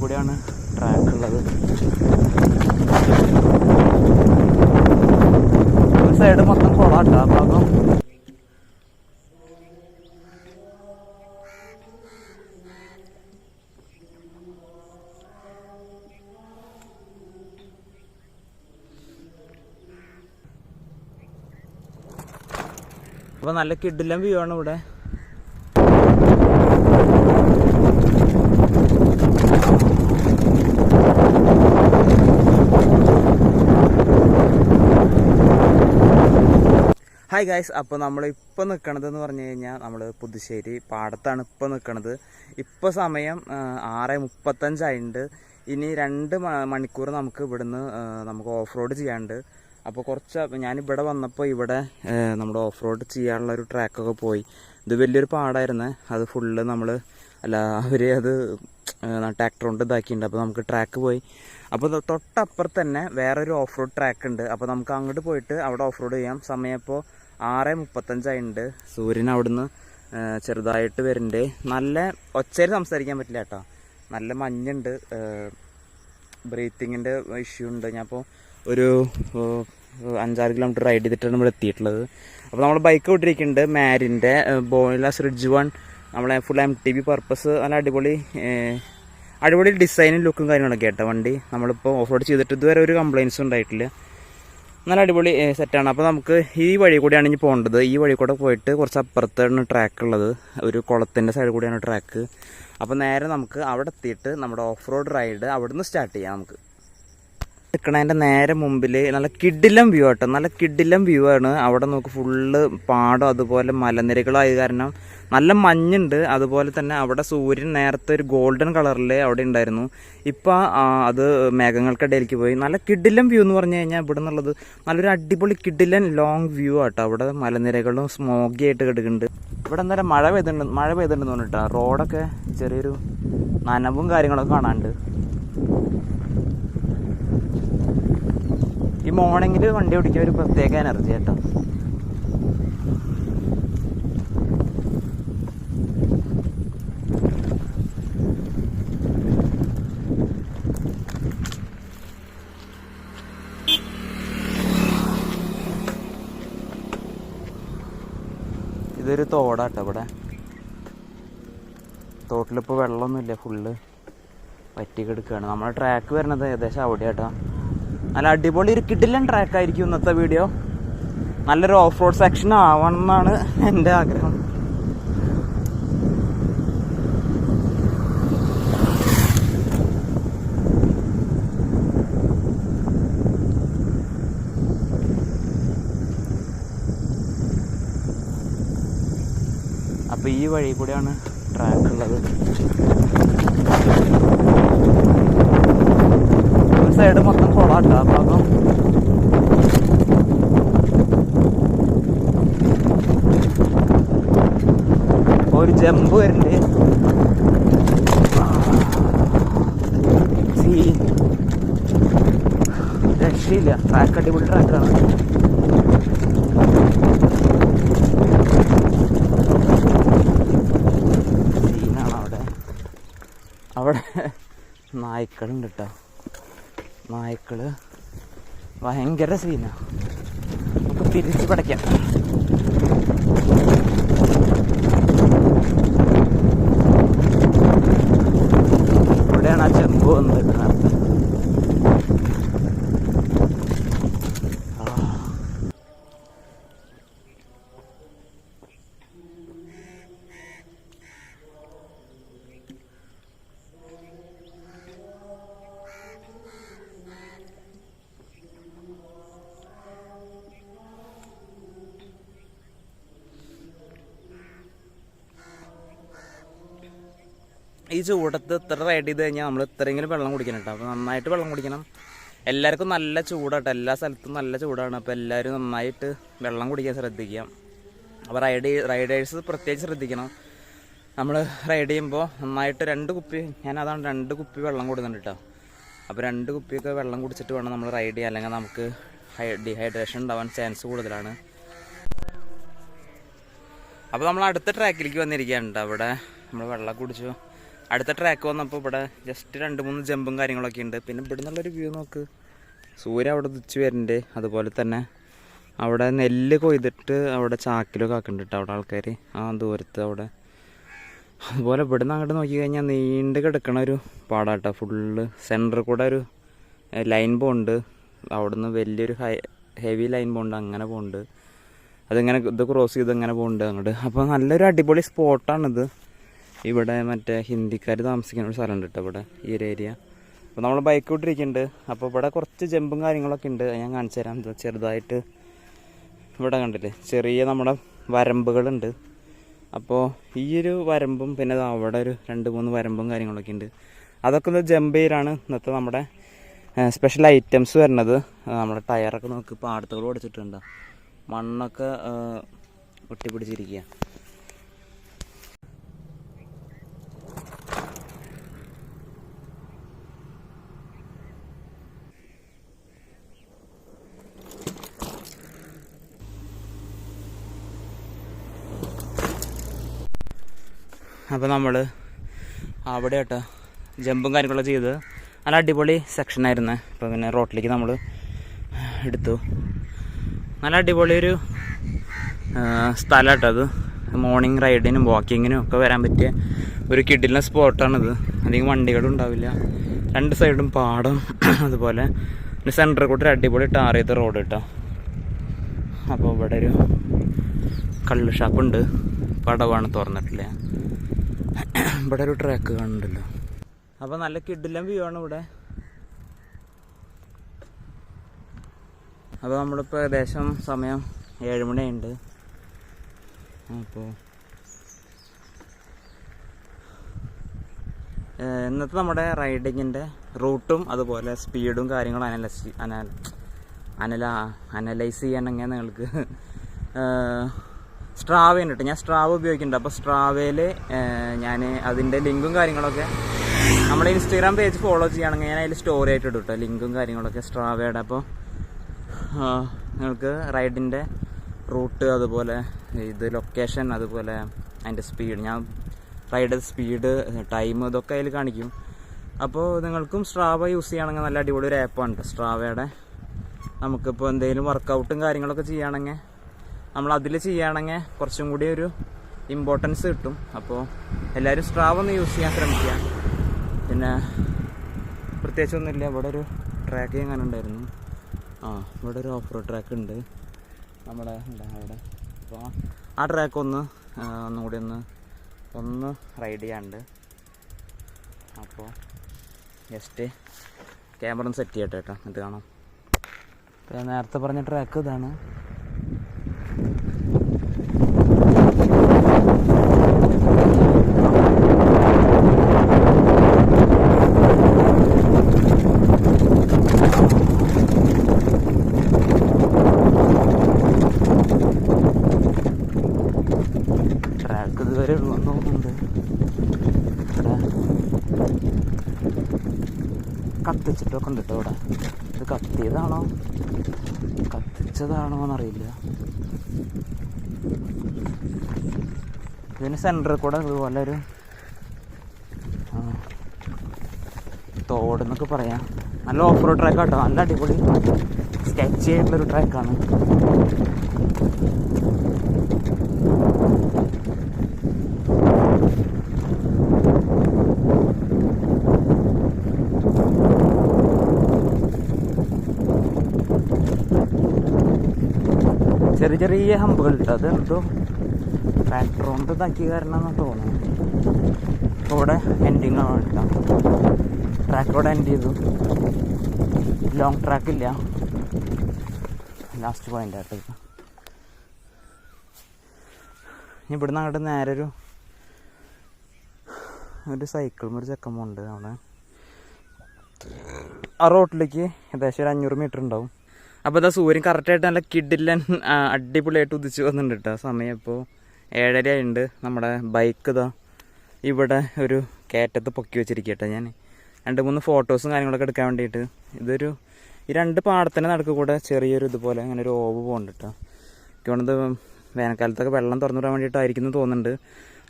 കൂടെയാണ് ട്രാക്ക് ഉള്ളത് സൈഡ് മൊത്തം കുളാട്ടോ ഭാഗം. അപ്പൊ നല്ല കിഡിലം വ്യൂ ആണ് ഇവിടെ. ഹായ് ഗായ്സ് അപ്പോൾ നമ്മൾ ഇപ്പോൾ നിൽക്കണത് എന്ന് പറഞ്ഞു കഴിഞ്ഞാൽ നമ്മൾ പുതുശ്ശേരി പാടത്താണ് ഇപ്പോൾ നിൽക്കണത് ഇപ്പോൾ സമയം ആറ് മുപ്പത്തഞ്ചായിട്ടുണ്ട് ഇനി രണ്ട് മണിക്കൂർ നമുക്ക് ഇവിടുന്ന് നമുക്ക് ഓഫ് റോഡ് ചെയ്യാനുണ്ട്. അപ്പോൾ കുറച്ച് ഞാനിവിടെ വന്നപ്പോൾ ഇവിടെ നമ്മുടെ ഓഫ് റോഡ് ചെയ്യാനുള്ള ഒരു ട്രാക്കൊക്കെ പോയി. ഇത് വലിയൊരു പാടായിരുന്നു. അത് ഫുള്ള് നമ്മൾ അല്ല അവർ അത് ട്രാക്ടർ കൊണ്ട് ഇതാക്കിയിട്ടുണ്ട് അപ്പോൾ നമുക്ക് ട്രാക്ക് പോയി. അപ്പോൾ തൊട്ടപ്പുറത്ത് തന്നെ വേറൊരു ഓഫ് റോഡ് ട്രാക്ക് ഉണ്ട് അപ്പോൾ നമുക്ക് അങ്ങോട്ട് പോയിട്ട് അവിടെ ഓഫ് റോഡ് ചെയ്യാം. സമയം ഇപ്പോൾ ആറ് മുപ്പത്തഞ്ചായിട്ടുണ്ട് സൂര്യൻ അവിടുന്ന് ചെറുതായിട്ട് വരുന്നുണ്ട് നല്ല ഒച്ചയിൽ സംസാരിക്കാൻ പറ്റില്ല കേട്ടോ. നല്ല മഞ്ഞുണ്ട് ബ്രീത്തിങ്ങിന്റെ ഇഷ്യൂ ഉണ്ട്. ഞാൻ ഇപ്പോൾ ഒരു അഞ്ചാറ് കിലോമീറ്റർ റൈഡ് ചെയ്തിട്ടാണ് ഇവിടെ എത്തിയിട്ടുള്ളത്. അപ്പോൾ നമ്മൾ ബൈക്ക് വിട്ടിരിക്കുന്നുണ്ട് മാരിന്റെ ബോയിലാസ് റിഡ്ജ് വൺ നമ്മളെ full M T B purpose നല്ല അടിപൊളി അടിപൊളി ഡിസൈനും ലുക്കും കാര്യങ്ങളൊക്കെ കേട്ടോ വണ്ടി. നമ്മളിപ്പോൾ ഓഫ് റോഡ് ചെയ്തിട്ട് ഇതുവരെ ഒരു കംപ്ലയിൻസും ഉണ്ടായിട്ടില്ല. നല്ല അടിപൊളി സെറ്റാണ് അപ്പോൾ നമുക്ക് ഈ വഴി കൂടിയാണ് ഇനി പോകേണ്ടത്. ഈ വഴി കൂടെ പോയിട്ട് കുറച്ച് അപ്പുറത്താണ് ട്രാക്ക് ഉള്ളത്. ഒരു കുളത്തിന്റെ സൈഡ് കൂടിയാണ് ട്രാക്ക് അപ്പോൾ നേരെ നമുക്ക് അവിടെ എത്തിയിട്ട് നമ്മുടെ ഓഫ് റോഡ് റൈഡ് അവിടുന്ന് സ്റ്റാർട്ട് ചെയ്യാം നമുക്ക്. നിൽക്കണതിന്റെ നേരെ മുമ്പിൽ നല്ല കിഡിലം വ്യൂ ആട്ടോ. നല്ല കിഡിലം വ്യൂ ആണ്. അവിടെ നോക്ക് ഫുള്ള് പാടം അതുപോലെ മലനിരകളായ കാരണം നല്ല മഞ്ഞുണ്ട്. അതുപോലെ തന്നെ അവിടെ സൂര്യൻ നേരത്തെ ഒരു ഗോൾഡൻ കളറിൽ അവിടെ ഉണ്ടായിരുന്നു. ഇപ്പോൾ അത് മേഘങ്ങൾക്കിടയിലേക്ക് പോയി. നല്ല കിഡിലം വ്യൂ എന്ന് പറഞ്ഞു കഴിഞ്ഞാൽ ഇവിടെ നിന്നുള്ളത് നല്ലൊരു അടിപൊളി കിഡിലൻ ലോങ് വ്യൂ ആട്ടോ. അവിടെ മലനിരകളും സ്മോഗി ആയിട്ട് കിടക്കുന്നുണ്ട്. ഇവിടെ എന്തായാലും മഴ പെയ്തിട്ടുണ്ട് മഴ പെയ്തിട്ടുണ്ടെന്ന് തോന്നിട്ടാ റോഡൊക്കെ ചെറിയൊരു നനവും കാര്യങ്ങളൊക്കെ കാണാനുണ്ട്. ഈ മോർണിംഗിൽ വണ്ടി ഓടിക്കാൻ ഒരു പ്രത്യേക എനർജി കേട്ടോ ഇതൊരു തോടാട്ടോ ഇവിടെ. തോട്ടിലിപ്പോൾ വെള്ളമൊന്നുമില്ല ഫുള്ള് വറ്റി കിടക്കുകയാണ് നമ്മുടെ ട്രാക്ക് വരുന്നത് ഏകദേശം അവിടെയാട്ടോ. നല്ല അടിപൊളി ഒരു കിടിലൻ ട്രാക്ക് ആയിരിക്കും ഇന്നത്തെ വീഡിയോ നല്ലൊരു ഓഫ് റോഡ് സെക്ഷൻ ആവണം എന്നാണ് എന്റെ ആഗ്രഹം. അപ്പോൾ ഈ വഴി കൂടെയാണ് ട്രാക്ക് ഉള്ളത് ഒരു സൈഡ് മൊത്തം കുളാട്ടോ ആ ഭാഗം ഒരു ജമ്പ് വരുന്നുണ്ട് രക്ഷയില്ല. ട്രാക്ക് അടിപൊളി ട്രാക്കാണ് സീനാണ് അവിടെ. അവിടെ നായ്ക്കളുണ്ട് കേട്ടോ നായ്ക്കൾ. ഭയങ്കര സീനാ. നമുക്ക് തിരിച്ചു പടയ്ക്കാം. ഇവിടെയാണ് ആ ചെമ്പ് വന്ന് ഈ ചൂടത്ത് ഇത്ര റൈഡ് ചെയ്ത് കഴിഞ്ഞാൽ നമ്മൾ ഇത്രയെങ്കിലും വെള്ളം കുടിക്കണം കേട്ടോ അപ്പോൾ നന്നായിട്ട് വെള്ളം കുടിക്കണം. എല്ലാവർക്കും നല്ല ചൂടാട്ടോ. എല്ലാ സ്ഥലത്തും നല്ല ചൂടാണ്. അപ്പോൾ എല്ലാവരും നന്നായിട്ട് വെള്ളം കുടിക്കാൻ ശ്രദ്ധിക്കുക. അപ്പോൾ റൈഡ് റൈഡേഴ്സ് പ്രത്യേകിച്ച് ശ്രദ്ധിക്കണം. നമ്മൾ റൈഡ് ചെയ്യുമ്പോൾ നന്നായിട്ട് രണ്ട് കുപ്പി ഞാൻ അതാണ് രണ്ട് കുപ്പി വെള്ളം കൊടുക്കുന്നുണ്ട് കേട്ടോ അപ്പോൾ രണ്ട് കുപ്പിയൊക്കെ വെള്ളം കുടിച്ചിട്ട് വേണം നമ്മൾ റൈഡ് ചെയ്യാൻ. അല്ലെങ്കിൽ നമുക്ക് ഡീഹൈഡ്രേഷൻ ഉണ്ടാവാൻ ചാൻസ് കൂടുതലാണ്. അപ്പോൾ നമ്മൾ അടുത്ത ട്രാക്കിലേക്ക് വന്നിരിക്കുകയാണ് അവിടെ നമ്മൾ വെള്ളം കുടിച്ചു. അടുത്ത ട്രാക്ക് വന്നപ്പോൾ ഇവിടെ ജസ്റ്റ് രണ്ട് മൂന്ന് ജമ്പും കാര്യങ്ങളൊക്കെ ഉണ്ട്. പിന്നെ ഇവിടെ നിന്നുള്ളൊരു വ്യൂ നോക്ക്. സൂര്യ അവിടെ ഉദിച്ച് വരുന്നുണ്ട് അതുപോലെ തന്നെ അവിടെ നെല്ല് കൊയ്തിട്ട് അവിടെ ചാക്കിലൊക്കെ ആക്കുന്നുണ്ട് അവിടെ ആൾക്കാർ ആ ദൂരത്ത് അവിടെ. അതുപോലെ ഇവിടെ നിന്ന് അങ്ങോട്ട് നോക്കി കഴിഞ്ഞാൽ നീണ്ട് കിടക്കണ ഒരു പാടാട്ടോ. ഫുള്ള് സെന്ററിൽ കൂടെ ഒരു ലൈൻ പോകുന്നുണ്ട് അവിടുന്ന് വലിയൊരു ഹൈ ഹെവി ലൈൻ പോകുന്നുണ്ട് അങ്ങനെ പോണ്ട് അതിങ്ങനെ ഇത് ക്രോസ് ചെയ്ത് അങ്ങനെ പോകുന്നുണ്ട് അങ്ങോട്ട് അപ്പോൾ നല്ലൊരു അടിപൊളി സ്പോട്ടാണിത് ഇവിടെ മറ്റേ ഹിന്ദിക്കാർ താമസിക്കുന്ന ഒരു സ്ഥലമുണ്ട് കേട്ടോ ഇവിടെ ഈ ഒരു ഏരിയ അപ്പോൾ നമ്മൾ ബൈക്ക് വിട്ടിരിക്കുന്നുണ്ട് അപ്പോൾ ഇവിടെ കുറച്ച് ജമ്പും കാര്യങ്ങളൊക്കെ ഉണ്ട്. ഞാൻ കാണിച്ചു തരാം. ചെറുതായിട്ട് ഇവിടെ കണ്ടില്ലേ? ചെറിയ നമ്മുടെ വരമ്പുകളുണ്ട്. അപ്പോൾ ഈ ഒരു വരമ്പും പിന്നെ അവിടെ ഒരു രണ്ട് മൂന്ന് വരമ്പും കാര്യങ്ങളൊക്കെ ഉണ്ട്. അതൊക്കെ ഒന്ന് ജമ്പ് ചെയ്യലാണ് ഇന്നത്തെ നമ്മുടെ സ്പെഷ്യൽ ഐറ്റംസ് വരുന്നത്. നമ്മുടെ ടയറൊക്കെ നോക്ക് പാടത്തുകൾ ഓടിച്ചിട്ടുണ്ട്. മണ്ണൊക്കെ ഒട്ടിപ്പിടിച്ചിരിക്കുക അപ്പോൾ നമ്മൾ അവിടെ കേട്ടോ ജമ്പും കാര്യങ്ങളൊക്കെ ചെയ്ത്. നല്ല അടിപൊളി സെക്ഷനായിരുന്നു അപ്പോൾ പിന്നെ റോട്ടിലേക്ക് നമ്മൾ എടുത്തു. നല്ല അടിപൊളി ഒരു സ്ഥലം അത്. മോർണിംഗ് റൈഡിനും വാക്കിങ്ങിനും ഒക്കെ വരാൻ പറ്റിയ ഒരു കിഡിലെ സ്പോട്ടാണിത് അധികം വണ്ടികളും ഉണ്ടാവില്ല. രണ്ട് സൈഡും പാടം അതുപോലെ പിന്നെ സെന്ററിൽ കൂടെ ഒരു അടിപൊളി ടാർ ചെയ്ത റോഡ് കേട്ടോ അപ്പോൾ ഇവിടെ ഒരു കള്ള് ഷാപ്പുണ്ട് പടവാണ് തുറന്നിട്ടില്ല? ഇവിടെ ഒരു ട്രാക്ക് കാണുന്നുണ്ടല്ലോ. അപ്പോൾ നല്ല കിഡിലും വ്യൂ ആണ് ഇവിടെ. അപ്പോൾ നമ്മളിപ്പോൾ ഏകദേശം സമയം ഏഴുമണിയുണ്ട് അപ്പോ ഇന്നത്തെ നമ്മുടെ റൈഡിങ്ങിന്റെ റൂട്ടും അതുപോലെ സ്പീഡും കാര്യങ്ങളും അനലൈസ് അന അനല അനലൈസ് ചെയ്യണമെങ്കിൽ നിങ്ങൾക്ക്? സ്ട്രാവ ഉണ്ട് കേട്ടോ. ഞാൻ സ്ട്രാവ് ഉപയോഗിക്കുന്നുണ്ട്. അപ്പോൾ സ്ട്രാവയിൽ ഞാൻ അതിന്റെ ലിങ്കും കാര്യങ്ങളൊക്കെ നമ്മുടെ ഇൻസ്റ്റാഗ്രാം പേജ് ഫോളോ ചെയ്യുകയാണെങ്കിൽ ഞാൻ അതിൽ സ്റ്റോറി ആയിട്ട് ഇടും കേട്ടോ. ലിങ്കും കാര്യങ്ങളൊക്കെ സ്ട്രാവയുടെ. അപ്പോൾ നിങ്ങൾക്ക് റൈഡിന്റെ റൂട്ട് അതുപോലെ ഇത് ലൊക്കേഷൻ അതുപോലെ അതിന്റെ സ്പീഡ് ഞാൻ റൈഡ് സ്പീഡ് ടൈം ഇതൊക്കെ അതിൽ കാണിക്കും. അപ്പോൾ നിങ്ങൾക്കും സ്ട്രാവ യൂസ് ചെയ്യുകയാണെങ്കിൽ നല്ല അടിപൊളി ഒരു ആപ്പാണ് സ്ട്രാവയുടെ. നമുക്കിപ്പോൾ എന്തെങ്കിലും വർക്കൗട്ടും കാര്യങ്ങളൊക്കെ ചെയ്യുകയാണെങ്കിൽ നമ്മൾ അതിൽ ചെയ്യുകയാണെങ്കിൽ കുറച്ചും കൂടി ഒരു ഇമ്പോർട്ടൻസ് കിട്ടും. അപ്പോൾ എല്ലാവരും സ്ട്രാവ് ഒന്ന് യൂസ് ചെയ്യാൻ ശ്രമിക്കുക. പിന്നെ പ്രത്യേകിച്ചൊന്നുമില്ല. ഇവിടെ ഒരു ട്രാക്ക് എങ്ങനെ ഉണ്ടായിരുന്നു ആ ഇവിടെ ഒരു ഓഫ് റോഡ് ട്രാക്ക് ഉണ്ട്. നമ്മുടെ അവിടെ? അപ്പോൾ ആ ട്രാക്ക് ഒന്ന് ഒന്നുകൂടി ഒന്നും ഒന്ന് റൈഡ് ചെയ്യാണ്ട് അപ്പോൾ ജസ്റ്റ് ക്യാമറ ഒന്ന് സെറ്റ് ചെയ്യട്ടെ കേട്ടോ. എന്നിട്ട് കാണാം. നേരത്തെ പറഞ്ഞ ട്രാക്ക് ഇതാണ്. ട്രാക്ക് ഇതുവരെ ഉള്ളതെന്ന് കത്തിച്ചിട്ടൊക്കെ ഉണ്ട് കേട്ടോ ഇവിടെ. ഇത് കത്തിയതാണോ? കത്തിച്ചതാണോ എന്നറിയില്ല. ഇതിന് സെന്ററിൽ കൂടെ ഇതുപോലെ ഒരു തോടെന്നൊക്കെ പറയാം. നല്ല ഓഫ് റോഡ് ട്രാക്കാട്ടോ കേട്ടോ നല്ല അടിപൊളി സ്കെച്ച് ചെയ്തിട്ടുള്ളൊരു ട്രാക്കാണ് ചെറിയ ചെറിയ ഹമ്പുകൾ ഇട്ട് അതെന്തോ ട്രാക്ടർ കൊണ്ട് ഇതാക്കിയ കാരണം തോന്നുന്നു. ഇവിടെ എൻഡിങ് ആണ് ട്രാക്കോടെ എൻഡ് ചെയ്തു. ലോങ് ട്രാക്ക് ഇല്ല. ലാസ്റ്റ് പോയിന്റ് ആയിട്ട് ഇവിടുന്ന് അങ്ങോട്ട് നേരെ ഒരു ഒരു സൈക്കിളും ഒരു ചെക്കമുണ്ട് അവിടെ. ആ റോട്ടിലേക്ക് ഏകദേശം ഒരു അഞ്ഞൂറ് മീറ്റർ ഉണ്ടാവും. അപ്പോൾ ഇതാ സൂര്യൻ കറക്റ്റായിട്ട് നല്ല കിഡില്ലൻ അടിപൊളിയായിട്ട് ഉദിച്ചു വന്നിട്ടുണ്ട് കേട്ടോ സമയം ഇപ്പോൾ ഏഴര ഉണ്ട് നമ്മുടെ ബൈക്ക് ഇതാ ഇവിടെ ഒരു കയറ്റത്ത് പൊക്കി വെച്ചിരിക്കട്ടെ ഞാൻ രണ്ട് മൂന്ന് ഫോട്ടോസും കാര്യങ്ങളൊക്കെ എടുക്കാൻ വേണ്ടിയിട്ട്. ഇതൊരു ഈ രണ്ട് പാടത്തിന്റെ നടക്ക് കൂടെ ചെറിയൊരു ഇതുപോലെ അങ്ങനെ ഒരു ഓവ് പോകുന്നുണ്ട് കേട്ടോ എനിക്കോണത് വേനൽക്കാലത്തൊക്കെ വെള്ളം തുറന്നു വിടാൻ വേണ്ടിയിട്ടായിരിക്കുന്നു തോന്നുന്നുണ്ട്.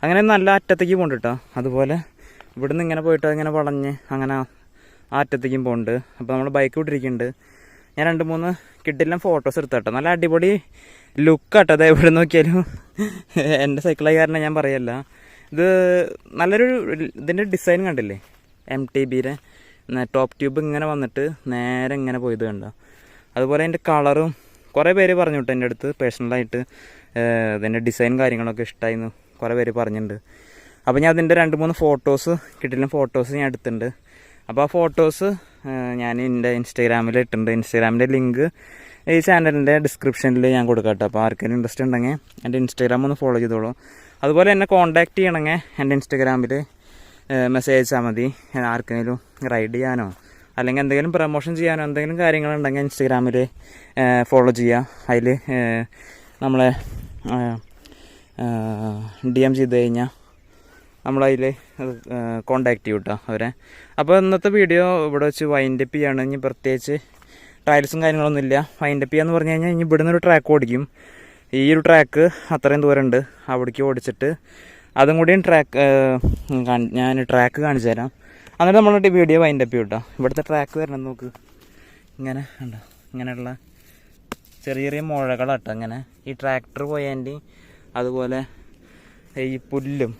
അങ്ങനെ നല്ല അറ്റത്തേക്ക് പോകുന്നുണ്ട് കേട്ടോ അതുപോലെ ഇവിടുന്ന് ഇങ്ങനെ പോയിട്ട് ഇങ്ങനെ വളഞ്ഞ് അങ്ങനെ ആ അറ്റത്തേക്കും പോകുന്നുണ്ട് അപ്പോൾ നമ്മൾ ബൈക്ക് വിട്ടിരിക്കുന്നുണ്ട് ഞാൻ രണ്ട് മൂന്ന് കിട്ടില്ല ഫോട്ടോസ് എടുത്തോട്ടെ നല്ല അടിപൊളി ലുക്കാട്ടോ അത് എവിടെ നോക്കിയാലും. എന്റെ സൈക്കിളായി കാരണം ഞാൻ പറയല്ല. ഇത് നല്ലൊരു ഇതിന്റെ ഡിസൈൻ കണ്ടില്ലേ? എം ടി ബിയുടെ ടോപ്പ് ട്യൂബ് ഇങ്ങനെ വന്നിട്ട് നേരെ ഇങ്ങനെ പോയത് കണ്ടോ? അതുപോലെ അതിന്റെ കളറും കുറേ പേര് പറഞ്ഞു കേട്ടോ എന്റെ അടുത്ത് പേഴ്സണലായിട്ട് ഇതിന്റെ ഡിസൈൻ കാര്യങ്ങളൊക്കെ ഇഷ്ടമായിരുന്നു കുറേ പേര് പറഞ്ഞിട്ടുണ്ട് അപ്പോൾ ഞാൻ അതിന്റെ രണ്ട് മൂന്ന് ഫോട്ടോസ് കിട്ടില്ല ഫോട്ടോസ് ഞാൻ എടുത്തിട്ടുണ്ട് അപ്പോൾ ആ ഫോട്ടോസ് ഞാൻ എന്റെ ഇൻസ്റ്റാഗ്രാമിൽ ഇട്ടിട്ടുണ്ട്. ഇൻസ്റ്റാഗ്രാമിന്റെ ലിങ്ക് ഈ ചാനലിന്റെ ഡിസ്ക്രിപ്ഷനിൽ ഞാൻ കൊടുക്കാം കേട്ടോ അപ്പോൾ ആർക്കെങ്കിലും ഇൻട്രസ്റ്റ് ഉണ്ടെങ്കിൽ എന്റെ ഇൻസ്റ്റാഗ്രാം ഒന്ന് ഫോളോ ചെയ്തോളൂ. അതുപോലെ എന്നെ കോൺടാക്ട് ചെയ്യണമെങ്കിൽ എന്റെ ഇൻസ്റ്റാഗ്രാമിൽ മെസ്സേജ് അയച്ചാൽ മതി. ആർക്കെങ്കിലും റൈഡ് ചെയ്യാനോ അല്ലെങ്കിൽ എന്തെങ്കിലും പ്രൊമോഷൻ ചെയ്യാനോ എന്തെങ്കിലും കാര്യങ്ങളുണ്ടെങ്കിൽ ഇൻസ്റ്റാഗ്രാമിൽ ഫോളോ ചെയ്യുക അതിൽ നമ്മളെ ഡി എം ചെയ്ത് കഴിഞ്ഞാൽ നമ്മളതിൽ കോണ്ടാക്ട് ചെയ്യും കേട്ടോ അവരെ. അപ്പോൾ ഇന്നത്തെ വീഡിയോ ഇവിടെ വെച്ച് വൈൻഡ് അപ്പ് ചെയ്യാണ്. ഇനി പ്രത്യേകിച്ച് ടൈൽസും കാര്യങ്ങളൊന്നും ഇല്ല. വൈൻഡ് അപ്പ് ചെയ്യാന്ന് പറഞ്ഞു കഴിഞ്ഞാൽ ഇനി ഇവിടുന്ന് ഒരു ട്രാക്ക് ഓടിക്കും. ഈ ഒരു ട്രാക്ക് അത്രയും ദൂരമുണ്ട് അവിടേക്ക് ഓടിച്ചിട്ട് അതും കൂടിയും ട്രാക്ക് ഞാൻ ട്രാക്ക് കാണിച്ചു തരാം. എന്നിട്ട് നമ്മൾ വീഡിയോ വൈൻഡ് അപ്പ് ചെയ്യും കേട്ടോ ഇവിടുത്തെ ട്രാക്ക് വരണം നോക്ക്. ഇങ്ങനെ ഉണ്ടോ ഇങ്ങനെയുള്ള ചെറിയ ചെറിയ മുഴകളാട്ടോ അങ്ങനെ ഈ ട്രാക്ടർ പോയതിന്റെ അതുപോലെ ഈ പുല്ലും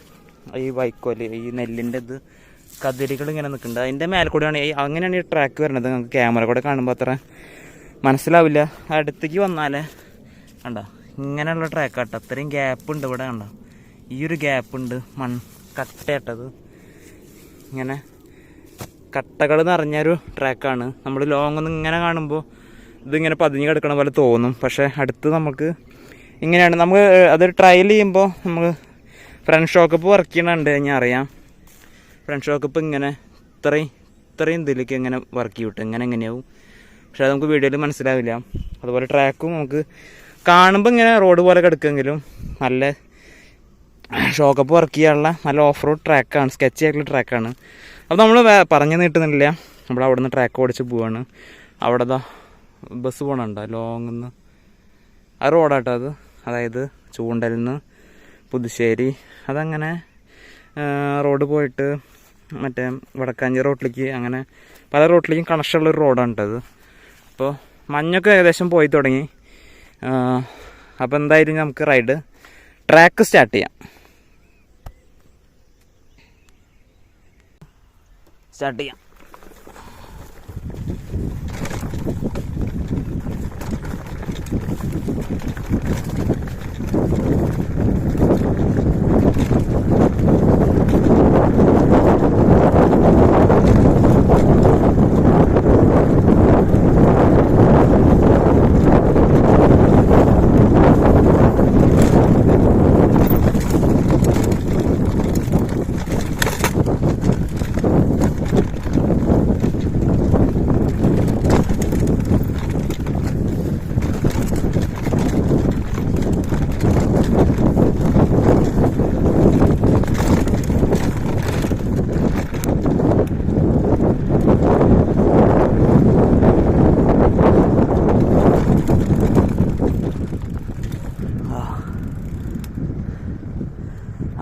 ഈ വൈക്കോൽ ഈ നെല്ലിന്റെ ഇത് കതിരികൾ ഇങ്ങനെ നിൽക്കുന്നുണ്ട്. അതിന്റെ മേലെ കൂടെയാണ് ഈ അങ്ങനെയാണ് ഈ ട്രാക്ക് വരുന്നത്. നമുക്ക് ക്യാമറ കൂടെ കാണുമ്പോൾ അത്ര മനസ്സിലാവില്ല. അടുത്തേക്ക് വന്നാലേ കണ്ടോ? ഇങ്ങനെയുള്ള ട്രാക്ക് കേട്ടോ അത്രയും ഗ്യാപ്പ് ഉണ്ട് ഇവിടെ കണ്ടോ? ഈ ഒരു ഗ്യാപ്പ് ഉണ്ട്. മൺ കട്ടയിട്ടത് ഇങ്ങനെ കട്ടകൾ നിറഞ്ഞൊരു ട്രാക്കാണ് നമ്മൾ ലോങ് ഇങ്ങനെ കാണുമ്പോൾ ഇതിങ്ങനെ പതിഞ്ഞ് കിടക്കണ പോലെ തോന്നും. പക്ഷേ അടുത്ത് നമുക്ക് ഇങ്ങനെയാണ്. നമുക്ക് അതൊരു ട്രയൽ ചെയ്യുമ്പോൾ നമുക്ക് ഫ്രണ്ട് ഷോക്കപ്പ് വർക്ക് ചെയ്യണുണ്ട് ഞാൻ അറിയാം. ഫ്രണ്ട് ഷോക്കപ്പ് ഇങ്ങനെ ഇത്രയും ഇത്രയും ഇതിലേക്ക് ഇങ്ങനെ വർക്ക് ചെയ്യും ഇങ്ങനെ എങ്ങനെയാവും? പക്ഷെ അത് നമുക്ക് വീഡിയോയിൽ മനസ്സിലാവില്ല. അതുപോലെ ട്രാക്കും നമുക്ക് കാണുമ്പോൾ ഇങ്ങനെ റോഡ് പോലെ കിടക്കുമെങ്കിലും നല്ല ഷോക്കപ്പ് വർക്ക് ചെയ്യാനുള്ള നല്ല ഓഫ് റോഡ് ട്രാക്കാണ് സ്കെച്ച് ആയിട്ടുള്ള ട്രാക്കാണ് അപ്പോൾ നമ്മൾ പറഞ്ഞു നീട്ടുന്നില്ല. നമ്മൾ അവിടെ നിന്ന് ട്രാക്ക് ഓടിച്ച് പോവാണ്. അവിടെ ബസ് പോകണുണ്ടോ ലോങ്ങിൽ നിന്ന് ആ റോഡാട്ടോ അത്. അതായത് ചൂണ്ടലിൽ നിന്ന് പുതുശ്ശേരി. അതങ്ങനെ റോഡ് പോയിട്ട് മറ്റേ വടക്കാഞ്ചി റോട്ടിലേക്ക് അങ്ങനെ പല റോട്ടിലേക്കും കണക്ഷൻ ഒരു റോഡാണ് കേട്ടത് അപ്പോൾ മഞ്ഞൊക്കെ ഏകദേശം പോയി തുടങ്ങി. അപ്പോൾ എന്തായാലും നമുക്ക് റൈഡ് ട്രാക്ക് സ്റ്റാർട്ട് ചെയ്യാം. സ്റ്റാർട്ട് ചെയ്യാം.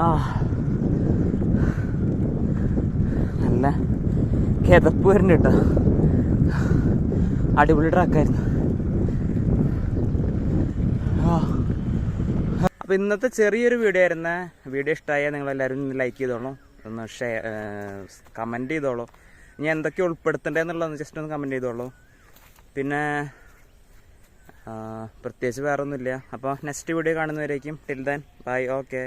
ആ നല്ല കിതപ്പ് വരുന്നുണ്ട് കേട്ടോ. അടിപൊളി ട്രാക്കായിരുന്നു അപ്പം ഇന്നത്തെ ചെറിയൊരു വീഡിയോ ആയിരുന്ന. വീഡിയോ ഇഷ്ടമായാൽ നിങ്ങളെല്ലാവരും ലൈക്ക് ചെയ്തോളൂ. ഒന്ന് ഷെയർ കമന്റ് ചെയ്തോളൂ. ഞാൻ എന്തൊക്കെ ഉൾപ്പെടുത്തേണ്ടതെന്നുള്ളതെന്ന് ജസ്റ്റ് ഒന്ന് കമന്റ് ചെയ്തോളൂ. പിന്നെ പ്രത്യേകിച്ച് വേറൊന്നുമില്ല. അപ്പോൾ നെക്സ്റ്റ് വീഡിയോ കാണുന്നവരേക്കും ടിൽ ദാൻ ബൈ ഓക്കെ